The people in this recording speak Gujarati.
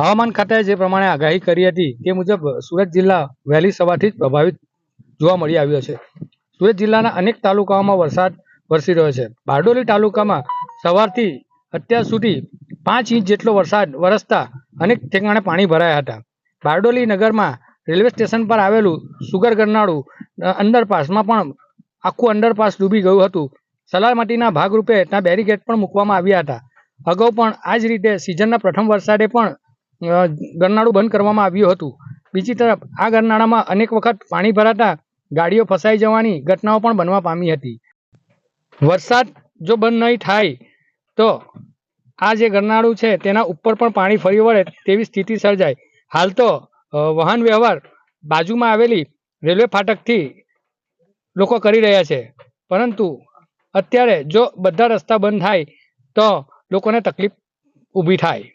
હવામાન ખાતાએ જે પ્રમાણે આગાહી કરી હતી તે મુજબ સુરત જિલ્લા વહેલી સવારથી જ પ્રભાવિત જોવા મળી આવ્યો છે. સુરત જિલ્લાના અનેક તાલુકાઓમાં વરસાદ વરસી રહ્યો છે. બારડોલી તાલુકામાં સવારથી અત્યાર સુધી પાંચ ઇંચ જેટલો વરસાદ વરસતા અનેક ઠેકાણે પાણી ભરાયા હતા. બારડોલી નગરમાં રેલવે સ્ટેશન પર આવેલું સુગર ગરનાળું અંડરપાસમાં પણ આખું અંડરપાસ ડૂબી ગયું હતું. સલામતીના ભાગરૂપે ત્યાં બેરીકેડ પણ મૂકવામાં આવ્યા હતા. અગાઉ પણ આ જ રીતે સિઝનના પ્રથમ વરસાદે પણ ગરનાળું બંધ કરવામાં આવ્યું હતું. બીજી તરફ, આ ગરનાળામાં અનેક વખત પાણી ભરાતા ગાડીઓ ફસાઈ જવાની ઘટનાઓ પણ બનવા પામી હતી. વરસાદ જો બંધ નહીં થાય, તો આ જે ગરનાળું છે તેના ઉપર પણ પાણી ફરી વળે તેવી સ્થિતિ સર્જાય. હાલ તો વાહન વ્યવહાર બાજુમાં આવેલી રેલવે ફાટકથી લોકો કરી રહ્યા છે. પરંતુ અત્યારે જો બધા રસ્તા બંધ થાય, તો લોકોને તકલીફ ઊભી થાય.